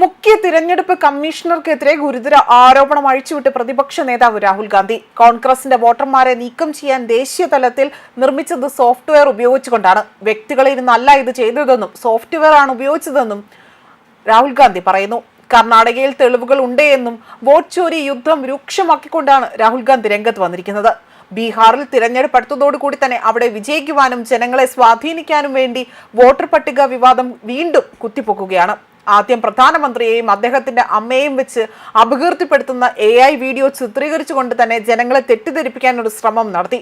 മുഖ്യ തിരഞ്ഞെടുപ്പ് കമ്മീഷണർക്കെതിരെ ഗുരുതര ആരോപണം അഴിച്ചുവിട്ട് പ്രതിപക്ഷ നേതാവ് രാഹുൽ ഗാന്ധി. കോൺഗ്രസിന്റെ വോട്ടർമാരെ നീക്കം ചെയ്യാൻ ദേശീയ തലത്തിൽ നിർമ്മിച്ചത് സോഫ്റ്റ്വെയർ ഉപയോഗിച്ചുകൊണ്ടാണ്. വ്യക്തികളിൽ നിന്നല്ല ഇത് ചെയ്തതെന്നും സോഫ്റ്റ്വെയർ ആണ് ഉപയോഗിച്ചതെന്നും രാഹുൽ ഗാന്ധി പറയുന്നു. കർണാടകയിൽ തെളിവുകൾ ഉണ്ടെന്നും വോട്ട് ചോരി യുദ്ധം രൂക്ഷമാക്കിക്കൊണ്ടാണ് രാഹുൽ ഗാന്ധി രംഗത്ത് വന്നിരിക്കുന്നത്. ബീഹാറിൽ തിരഞ്ഞെടുപ്പ് അടുത്തതോടുകൂടി തന്നെ അവിടെ വിജയിക്കുവാനും ജനങ്ങളെ സ്വാധീനിക്കാനും വേണ്ടി വോട്ടർ പട്ടിക വിവാദം വീണ്ടും കുത്തിപ്പൊക്കുകയാണ്. ആദ്യം പ്രധാനമന്ത്രിയെയും അദ്ദേഹത്തിന്റെ അമ്മയെയും വെച്ച് അപകീർത്തിപ്പെടുത്തുന്ന എ ഐ വീഡിയോ ചിത്രീകരിച്ചുകൊണ്ട് തന്നെ ജനങ്ങളെ തെറ്റിദ്ധരിപ്പിക്കാൻ ഒരു ശ്രമം നടത്തി.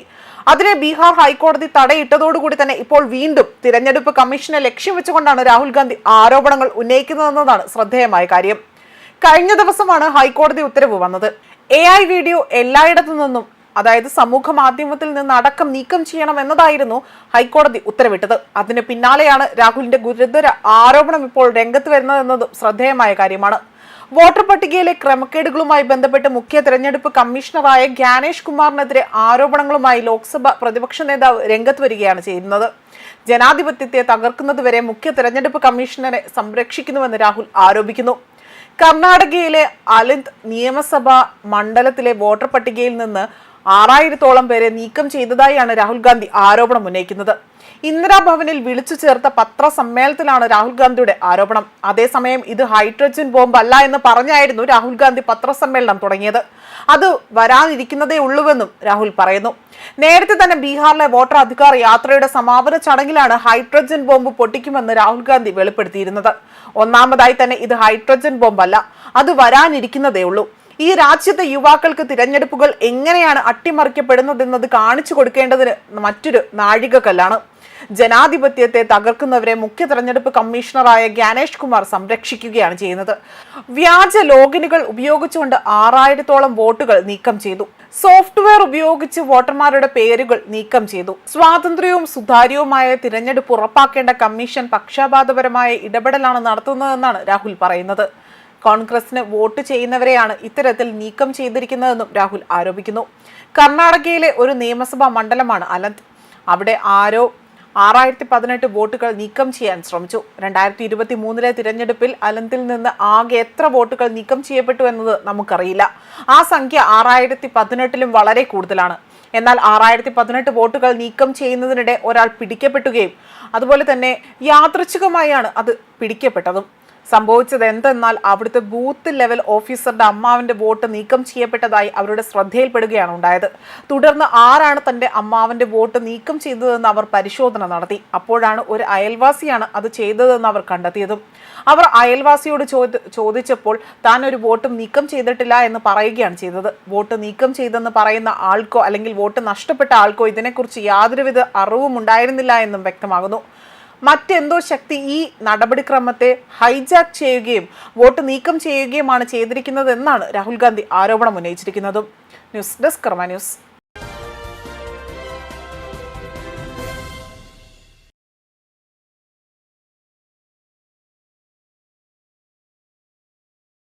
അതിനെ ബീഹാർ ഹൈക്കോടതി തടയിട്ടതോടുകൂടി തന്നെ ഇപ്പോൾ വീണ്ടും തിരഞ്ഞെടുപ്പ് കമ്മീഷനെ ലക്ഷ്യം വെച്ചുകൊണ്ടാണ് രാഹുൽ ഗാന്ധി ആരോപണങ്ങൾ ഉന്നയിക്കുന്നതെന്നതാണ് ശ്രദ്ധേയമായ കാര്യം. കഴിഞ്ഞ ദിവസമാണ് ഹൈക്കോടതി ഉത്തരവ് വന്നത്. എ ഐ വീഡിയോ എല്ലായിടത്തു നിന്നും അതായത് സമൂഹ മാധ്യമത്തിൽ നിന്ന് അടക്കം നീക്കം ചെയ്യണം എന്നതായിരുന്നു ഹൈക്കോടതി ഉത്തരവിട്ടത്. അതിന് പിന്നാലെയാണ് രാഹുലിന്റെ ഗുരുതര ആരോപണം ഇപ്പോൾ രംഗത്ത് വരുന്നതെന്നതും ശ്രദ്ധേയമായ കാര്യമാണ്. വോട്ടർ പട്ടികയിലെ ക്രമക്കേടുകളുമായി ബന്ധപ്പെട്ട് മുഖ്യ തെരഞ്ഞെടുപ്പ് കമ്മീഷണറായ ജ്ഞാനേഷ് കുമാറിനെതിരെ ആരോപണങ്ങളുമായി ലോക്സഭ പ്രതിപക്ഷ നേതാവ് രംഗത്ത് വരികയാണ് ചെയ്യുന്നത്. ജനാധിപത്യത്തെ തകർക്കുന്നതുവരെ മുഖ്യ തെരഞ്ഞെടുപ്പ് കമ്മീഷണറെ സംരക്ഷിക്കുന്നുവെന്ന് രാഹുൽ ആരോപിക്കുന്നു. കർണാടകയിലെ അലിന്ദ് നിയമസഭാ മണ്ഡലത്തിലെ വോട്ടർ പട്ടികയിൽ നിന്ന് ആറായിരത്തോളം പേരെ നീക്കം ചെയ്തതായാണ് രാഹുൽ ഗാന്ധി ആരോപണം ഉന്നയിക്കുന്നത്. ഇന്ദിരാഭവനിൽ വിളിച്ചു ചേർത്ത പത്രസമ്മേളനത്തിലാണ് രാഹുൽ ഗാന്ധിയുടെ ആരോപണം. അതേസമയം ഇത് ഹൈഡ്രജൻ ബോംബ് അല്ല എന്ന് പറഞ്ഞായിരുന്നു രാഹുൽ ഗാന്ധി പത്രസമ്മേളനം തുടങ്ങിയത്. അത് വരാനിരിക്കുന്നതേ ഉള്ളൂവെന്നും രാഹുൽ പറയുന്നു. നേരത്തെ തന്നെ ബീഹാറിലെ വോട്ടർ അധികാർ യാത്രയുടെ സമാപന ചടങ്ങിലാണ് ഹൈഡ്രജൻ ബോംബ് പൊട്ടിക്കുമെന്ന് രാഹുൽ ഗാന്ധി വെളിപ്പെടുത്തിയിരുന്നത്. ഒന്നാമതായി തന്നെ ഇത് ഹൈഡ്രജൻ ബോംബ് അല്ല അത് വരാനിരിക്കുന്നതേ ഉള്ളൂ. ഈ രാജ്യത്തെ യുവാക്കൾക്ക് തിരഞ്ഞെടുപ്പുകൾ എങ്ങനെയാണ് അട്ടിമറിക്കപ്പെടുന്നതെന്നത് കാണിച്ചു കൊടുക്കേണ്ടതിന് മറ്റൊരു നാഴികക്കല്ലാണ്. ജനാധിപത്യത്തെ തകർക്കുന്നവരെ മുഖ്യ തെരഞ്ഞെടുപ്പ് കമ്മീഷണറായ ജ്ഞാനേഷ് കുമാർ സംരക്ഷിക്കുകയാണ് ചെയ്യുന്നത്. വ്യാജ ലോഗിനുകൾ ഉപയോഗിച്ചുകൊണ്ട് ആറായിരത്തോളം വോട്ടുകൾ നീക്കം ചെയ്തു. സോഫ്റ്റ്വെയർ ഉപയോഗിച്ച് വോട്ടർമാരുടെ പേരുകൾ നീക്കം ചെയ്തു. സ്വാതന്ത്ര്യവും സുതാര്യവുമായ തിരഞ്ഞെടുപ്പ് ഉറപ്പാക്കേണ്ട കമ്മീഷൻ പക്ഷപാതപരമായ ഇടപെടലാണ് നടത്തുന്നതെന്നാണ് രാഹുൽ പറയുന്നത്. കോൺഗ്രസിന് വോട്ട് ചെയ്യുന്നവരെയാണ് ഇത്തരത്തിൽ നീക്കം ചെയ്തിരിക്കുന്നതെന്നും രാഹുൽ ആരോപിക്കുന്നു. കർണാടകയിലെ ഒരു നിയമസഭാ മണ്ഡലമാണ് അലന്ത് അവിടെ ആരോ ആറായിരത്തി പതിനെട്ട് വോട്ടുകൾ നീക്കം ചെയ്യാൻ ശ്രമിച്ചു. രണ്ടായിരത്തി ഇരുപത്തി മൂന്നിലെ തിരഞ്ഞെടുപ്പിൽ അലന്തിൽ നിന്ന് ആകെ എത്ര വോട്ടുകൾ നീക്കം ചെയ്യപ്പെട്ടു എന്നത് നമുക്കറിയില്ല. ആ സംഖ്യ ആറായിരത്തി പതിനെട്ടിലും വളരെ കൂടുതലാണ്. എന്നാൽ ആറായിരത്തി പതിനെട്ട് വോട്ടുകൾ നീക്കം ചെയ്യുന്നതിനിടെ ഒരാൾ പിടിക്കപ്പെട്ടുകയും അതുപോലെ തന്നെ യാദൃച്ഛികമായാണ് അത് പിടിക്കപ്പെട്ടതും. സംഭവിച്ചത് എന്തെന്നാൽ അവിടുത്തെ ബൂത്ത് ലെവൽ ഓഫീസറുടെ അമ്മാവിന്റെ വോട്ട് നീക്കം ചെയ്യപ്പെട്ടതായി അവരുടെ ശ്രദ്ധയിൽപ്പെടുകയാണ് ഉണ്ടായത്. തുടർന്ന് ആരാണ് തന്റെ അമ്മാവന്റെ വോട്ട് നീക്കം ചെയ്തതെന്ന് അവർ പരിശോധന നടത്തി. അപ്പോഴാണ് ഒരു അയൽവാസിയാണ് അത് ചെയ്തതെന്ന് അവർ കണ്ടെത്തിയതും. അവർ അയൽവാസിയോട് ചോദിച്ചപ്പോൾ താൻ ഒരു വോട്ടും നീക്കം ചെയ്തിട്ടില്ല എന്ന് പറയുകയാണ് ചെയ്തത്. വോട്ട് നീക്കം ചെയ്തെന്ന് പറയുന്ന ആൾക്കോ അല്ലെങ്കിൽ വോട്ട് നഷ്ടപ്പെട്ട ആൾക്കോ ഇതിനെക്കുറിച്ച് യാതൊരുവിധ അറിവും ഉണ്ടായിരുന്നില്ല എന്നും വ്യക്തമാകുന്നു. മറ്റെന്തോ ശക്തി ഈ നടപടിക്രമത്തെ ഹൈജാക്ക് ചെയ്യുകയും വോട്ട് നീക്കം ചെയ്യുകയുമാണ് ചെയ്തിരിക്കുന്നത് എന്നാണ് രാഹുൽ ഗാന്ധി ആരോപണം ഉന്നയിച്ചിരിക്കുന്നതും. News desk Karma news.